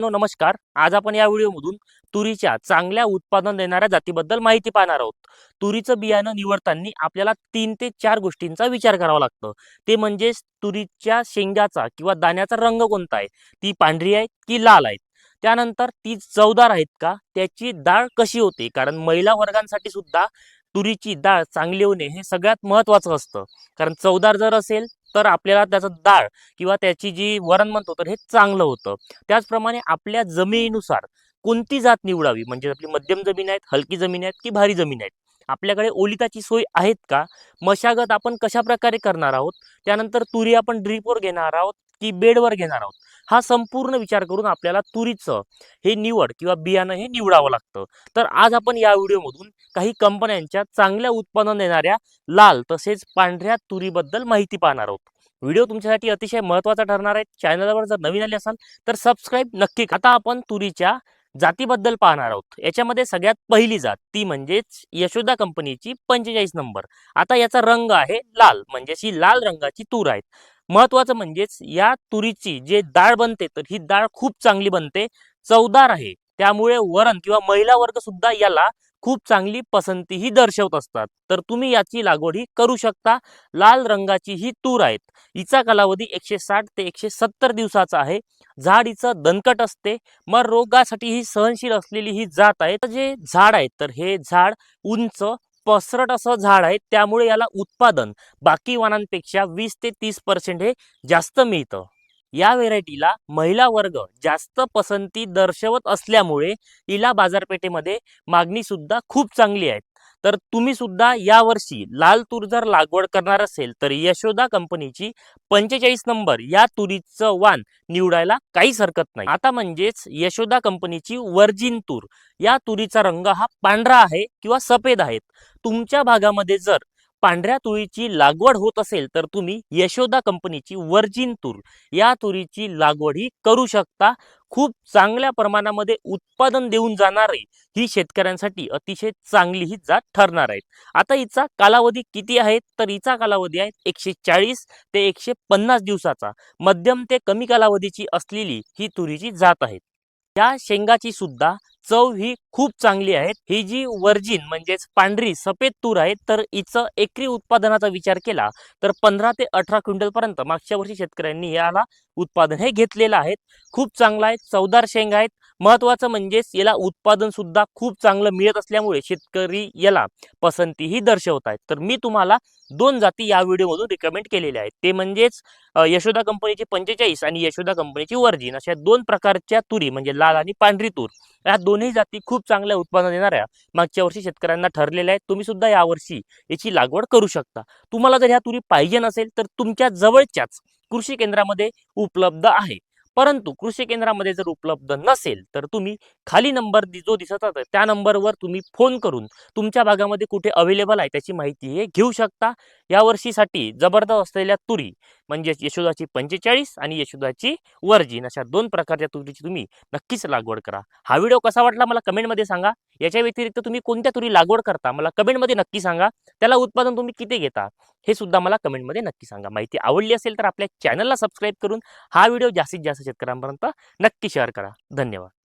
नमस्कार. आज आपण या व्हिडिओमधून तुरीच्या चांगल्या उत्पादन देणाऱ्या जातीबद्दल माहिती पाहणार आहोत. तुरीचं बियाणं निवडताना आपल्याला तीन ते चार गोष्टींचा विचार करावा लागतो. ते म्हणजे तुरीच्या शेंगाचा किंवा दाण्याचा रंग कोणता आहे? ती पांढरी आहे की लाल आहे? त्यानंतर ती चवदार आहेत का? त्याची डाळ कशी होते? कारण महिला वर्गांसाठी सुद्धा तुरीची डाळ चांगली होणे हे सगळ्यात महत्त्वाचं असतं. कारण चवदार जर असेल तर आपल्याला त्याचं डाळ किंवा त्याची जी वरण म्हणतो तर हे चांगलं होतं. त्याचप्रमाणे आपल्या जमिनीनुसार कोणती जात निवडावी? म्हणजे आपली मध्यम जमीन आहेत हलकी जमीन आहेत की भारी जमीन आहेत? आपल्याकडे ओलिताची सोय आहेत का? मशागत आपण कशा प्रकारे करणार आहोत? त्यानंतर तुरी आपण ड्रीपवर घेणार आहोत. की बेडवर घेणार आहोत. हा संपूर्ण विचार करून आपल्याला तुरीचं हे निवड किंवा बियाणं हे निवडावं लागतं. तर आज आपण या व्हिडिओमधून काही कंपन्यांच्या चांगल्या उत्पन्न देणाऱ्या लाल तसेच पांढऱ्या तुरीबद्दल माहिती पाहणार आहोत. व्हिडिओ तुमच्यासाठी अतिशय महत्त्वाचा ठरणार आहे. चॅनलवर जर नवीन आले असाल तर सबस्क्राईब नक्की आता आपण तुरीच्या जातीबद्दल पाहणार आहोत. याच्यामध्ये सगळ्यात पहिली जात ती म्हणजेच यशोदा कंपनीची पंचेचाळीस नंबर. आता याचा रंग आहे लाल. म्हणजेच ही लाल रंगाची तूर आहेत. महत्वाचं म्हणजेच या तुरीची जे डाळ बनते तर ही डाळ खूप चांगली बनते चवदार आहे. त्यामुळे वरण किंवा महिला वर्ग सुद्धा याला खूप चांगली पसंतीही दर्शवत असतात. तर तुम्ही याची लागवड ही करू शकता. लाल रंगाची ही तूर आहेत. हिचा कालावधी एकशे साठ ते एकशे सत्तर दिवसाचा आहे. झाड हिचं दणकट असते. मग रोगासाठी ही सहनशील असलेली ही जात आहे. तर जे झाड आहे तर हे झाड उंच पसरट असं झाड आहे त्यामुळे याला उत्पादन बाकी वाणांपेक्षा वीस ते तीस पर्सेंट हे जास्त मिळतं. या व्हेरायटीला महिला वर्ग जास्त पसंती दर्शवत असल्यामुळे हिला बाजारपेठेमध्ये मागणी सुद्धा खूप चांगली आहे तर तुम्ही सुद्धा यावर्षी लाल तूर जर लागवड करणार असेल तर यशोदा कंपनीची पंचेचाळीस नंबर या तुरीचं वाण निवडायला काहीच हरकत नाही. आता म्हणजेच यशोदा कंपनीची वर्जिन तूर या तुरीचा रंग हा पांढरा आहे किंवा सफेद आहेत. तुमच्या भागामध्ये जर पांढऱ्या तुरीची लागवड होत असेल तर तुम्ही यशोदा कंपनीची वर्जिन तूर या तुरीची लागवड ही करू शकता. खूप चांगल्या प्रमाणामध्ये उत्पादन देऊन जाणारे ही शेतकऱ्यांसाठी अतिशय चांगली ही जात ठरणार आहे. आता हिचा कालावधी किती आहे? तर हिचा कालावधी आहे एकशे चाळीस ते एकशे पन्नास दिवसाचा. मध्यम ते कमी कालावधीची असलेली ही तुरीची जात आहे. या शेंगाची सुद्धा चव ही खूप चांगली आहे. ही जी वर्जिन म्हणजेच पांढरी सफेद तूर आहे तर हिचं एकरी उत्पादनाचा विचार केला तर पंधरा ते अठरा क्विंटल पर्यंत मागच्या वर्षी शेतकऱ्यांनी याला उत्पादन हे घेतलेलं आहे. खूप चांगलं आहे. चवदार शेंगा आहेत. महत्वाचं म्हणजेच याला उत्पादन सुद्धा खूप चांगलं मिळत असल्यामुळे शेतकरी याला पसंतीही दर्शवत आहेत. तर मी तुम्हाला दोन जाती या व्हिडिओमधून रिकमेंड केलेल्या आहेत. ते म्हणजेच यशोदा कंपनीची पंचेचाळीस आणि यशोदा कंपनीची वर्जिन अशा दोन प्रकारच्या तुरी म्हणजे लाल आणि पांढरी तूर. या दोन्ही जाती खूप चांगल्या उत्पादन देणाऱ्या मागच्या वर्षी शेतकऱ्यांना ठरलेल्या आहेत. तुम्ही सुद्धा यावर्षी याची लागवड करू शकता. तुम्हाला जर ह्या तुरी पाहिजे नसेल तर तुमच्या जवळच्याच कृषी केंद्रामध्ये उपलब्ध आहे. परंतु कृषी केंद्रामध्ये जर उपलब्ध नसेल तर तुम्ही खाली नंबर जो दिसत आहे त्या नंबरवर तुम्ही फोन करून तुमच्या भागामध्ये कुठे अवेलेबल आहे त्याची माहिती हे घेऊ शकता. या वर्षीसाठी जबरदस्त असलेल्या तुरी म्हणजेच यशोदाची पंचेचाळीस आणि यशोदाची वर्जिन अशा दोन प्रकारच्या तुरीची तुम्ही नक्कीच लागवड करा. हा व्हिडिओ कसा वाटला मला कमेंटमध्ये सांगा. याच्या व्यतिरिक्त तुम्ही कोणत्या तुरी लागवड करता मला कमेंटमध्ये नक्की सांगा. त्याला उत्पादन तुम्ही किती घेता हे सुद्धा मला कमेंटमध्ये नक्की सांगा. माहिती आवडली असेल तर आपल्या चॅनलला सबस्क्राईब करून हा व्हिडिओ जास्तीत जास्त शेतकऱ्यांपर्यंत नक्की शेअर करा. धन्यवाद.